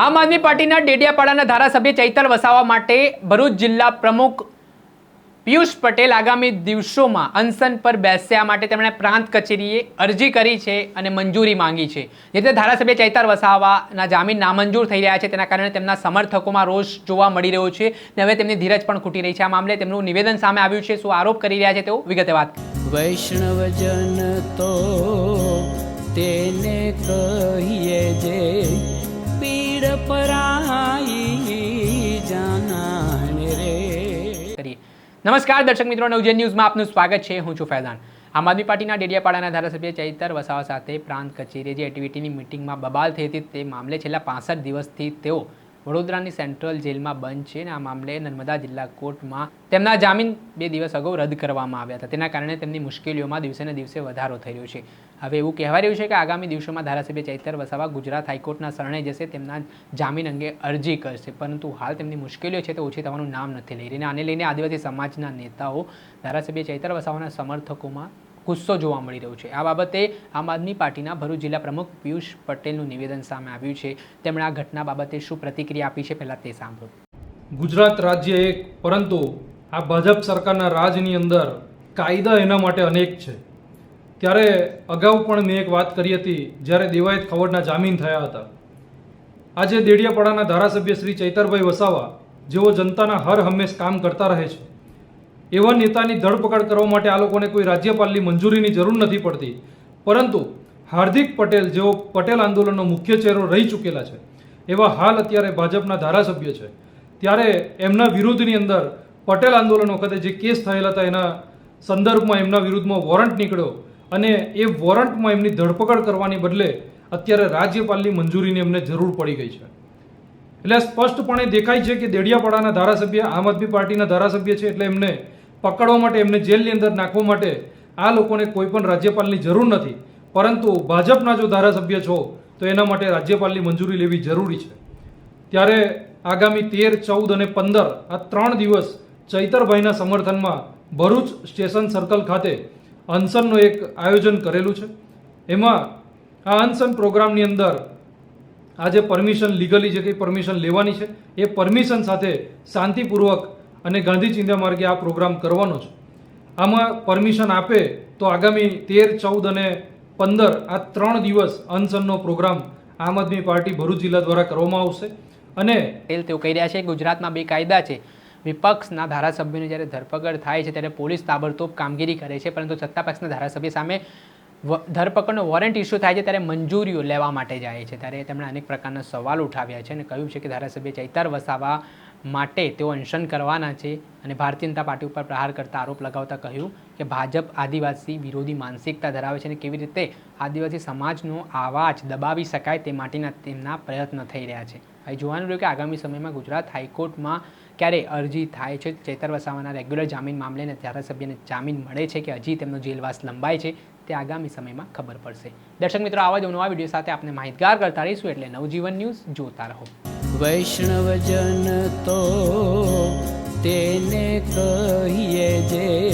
આમ આદમી પાર્ટીના ડેડિયાપાડાના ધારાસભ્ય ચૈતર વસાવા માટે ભરૂચ જિલ્લા પ્રમુખ પિયુષ પટેલ આગામી દિવસોમાં અનશન પર બેસ્યા માટે તેમણે પ્રાંત કચેરીએ અરજી કરી છે અને મંજૂરી માંગી છે. જે રીતે ધારાસભ્ય ચૈતર વસાવાના જામીન નામંજૂર થઈ રહ્યા છે, તેના કારણે તેમના સમર્થકોમાં રોષ જોવા મળી રહ્યો છે અને હવે તેમની ધીરજ પણ ખૂટી રહી છે. આ મામલે તેમનું નિવેદન સામે આવ્યું છે. શું આરોપ કરી રહ્યા છે તેઓ? વિગતે વાત વૈષ્ણવજન તો તેને કહીએ જે પીડ નમસ્કાર દર્શક મિત્રો નવજન ન્યૂઝમાં આપનું સ્વાગત છે. હું છું ફૈઝાન. આમ આદમી પાર્ટીના ડેડિયાપાડાના ધારાસભ્ય ચૈતર વસાવા સાથે પ્રાંત કચેરીએ જે એક્ટિવિટીની મિટિંગમાં બબાલ થઈ હતી તે મામલે છેલ્લા પાસઠ દિવસથી તેઓ વડોદરાની સેન્ટ્રલ જેલમાં બંધ છે અને આ મામલે નર્મદા જિલ્લા કોર્ટમાં તેમના જામીન બે દિવસ અગાઉ રદ કરવામાં આવ્યા હતા. તેના કારણે તેમની મુશ્કેલીઓમાં દિવસે ને દિવસે વધારો થઈ રહ્યો છે. હવે એવું કહેવાય રહ્યું છે કે આગામી દિવસોમાં ધારાસભ્ય ચૈતર વસાવા ગુજરાત હાઈકોર્ટના શરણે જશે, તેમના જામીન અંગે અરજી કરશે. પરંતુ હાલ તેમની મુશ્કેલીઓ છે તે ઓછી થવાનું નામ નથી લઈ રહી અને આને લઈને આદિવાસી સમાજના નેતાઓ ધારાસભ્ય ચૈતર વસાવાના સમર્થકોમાં ગુસ્સો જોવા મળી રહ્યો છે. આ બાબતે આમ આદમી પાર્ટીના ભરૂચ જિલ્લા પ્રમુખ પિયુષ પટેલનું નિવેદન સામે આવ્યું છે. તેમણે આ ઘટના બાબતે શું પ્રતિક્રિયા આપી છે પહેલાં તે સાંભળો. ગુજરાત રાજ્ય એક, પરંતુ આ ભાજપ સરકારના રાજની અંદર કાયદા એના માટે અનેક છે. ત્યારે અગાઉ પણ મેં એક વાત કરી હતી, જ્યારે દેવાયત ખવડના જામીન થયા હતા. આજે દેડિયાપાડાના ધારાસભ્ય શ્રી ચૈતરભાઈ વસાવા જેઓ જનતાના હર હંમેશ કામ કરતા રહે છે. એવા નેતાની ધરપકડ કરવા માટે આ લોકોને કોઈ રાજ્યપાલની મંજૂરીની જરૂર નથી પડતી. પરંતુ હાર્દિક પટેલ જેઓ પટેલ આંદોલનનો મુખ્ય ચહેરો રહી ચૂકેલા છે, એવા હાલ અત્યારે ભાજપના ધારાસભ્ય છે. ત્યારે એમના વિરુદ્ધની અંદર પટેલ આંદોલન વખતે જે કેસ થયેલા હતા, એના સંદર્ભમાં એમના વિરુદ્ધમાં વોરંટ નીકળ્યો અને એ વોરંટમાં એમની ધરપકડ કરવાની બદલે અત્યારે રાજ્યપાલની મંજૂરીની એમને જરૂર પડી ગઈ છે. એટલે સ્પષ્ટપણે દેખાય છે કે દેડિયાપાડાના ધારાસભ્ય, આમ આદમી પાર્ટીના ધારાસભ્ય છે, એટલે એમને પકડવા માટે, એમને જેલની અંદર નાખવા માટે આ લોકોને કોઈ પણ રાજ્યપાલની જરૂર નથી. પરંતુ ભાજપના જો ધારાસભ્ય છો, તો એના માટે રાજ્યપાલની મંજૂરી લેવી જરૂરી છે. ત્યારે આગામી તેર, ચૌદ અને પંદર આ ત્રણ દિવસ ચૈતરભાઈના સમર્થનમાં ભરૂચ સ્ટેશન સર્કલ ખાતે અનશનનું એક આયોજન કરેલું છે. એમાં આ અનશન પ્રોગ્રામની અંદર આજે પરમિશન, લીગલી જે કંઈ પરમિશન લેવાની છે, એ પરમિશન સાથે શાંતિપૂર્વક અને ગાંધી ચિંતા માર્ગે આ પ્રોગ્રામ કરવાનો છે. આમાં પરમિશન આપે તો આગામી તેર, ચૌદ અને પંદર આ ત્રણ દિવસ અનશનનો પ્રોગ્રામ આમ આદમી પાર્ટી ભરૂચ જિલ્લા દ્વારા કરવામાં આવશે. અને તેઓ કહી રહ્યા છે, ગુજરાતમાં બે કાયદા છે. વિપક્ષના ધારાસભ્યોની જ્યારે ધરપકડ થાય છે, ત્યારે પોલીસ તાબડતોબ કામગીરી કરે છે, પરંતુ સત્તા પક્ષના ધારાસભ્ય સામે ધરપકડનો વોરંટ ઇસ્યુ થાય છે ત્યારે મંજૂરીઓ લેવા માટે જાય છે. ત્યારે તેમણે અનેક પ્રકારના સવાલ ઉઠાવ્યા છે અને કહ્યું છે કે ધારાસભ્ય ચૈતર વસાવા માટે તેઓ અનશન કરવાના છે અને ભારતીય જનતા પાર્ટી ઉપર પ્રહાર કરતા આરોપ લગાવતા કહ્યું કે ભાજપ આદિવાસી વિરોધી માનસિકતા ધરાવે છે અને કેવી રીતે આદિવાસી સમાજનો અવાજ દબાવી શકાય તે માટેના તેમના પ્રયત્ન થઈ રહ્યા છે. હવે જોવાનું રહ્યું કે આગામી સમયમાં ગુજરાત હાઈકોર્ટમાં ક્યારે અરજી થાય છે. ચેતર વસાવાના રેગ્યુલર જામીન મામલે અને ધારાસભ્યને જામીન મળે છે કે હજી તેમનો જેલવાસ લંબાય છે તે આગામી સમયમાં ખબર પડશે. દર્શક મિત્રો, આવા જ નવા વીડિયો સાથે આપણે માહિતગાર કરતા રહીશું એટલે નવજીવન ન્યૂઝ જોતા રહો. વૈષ્ણવજન તો તેને કહીએ જે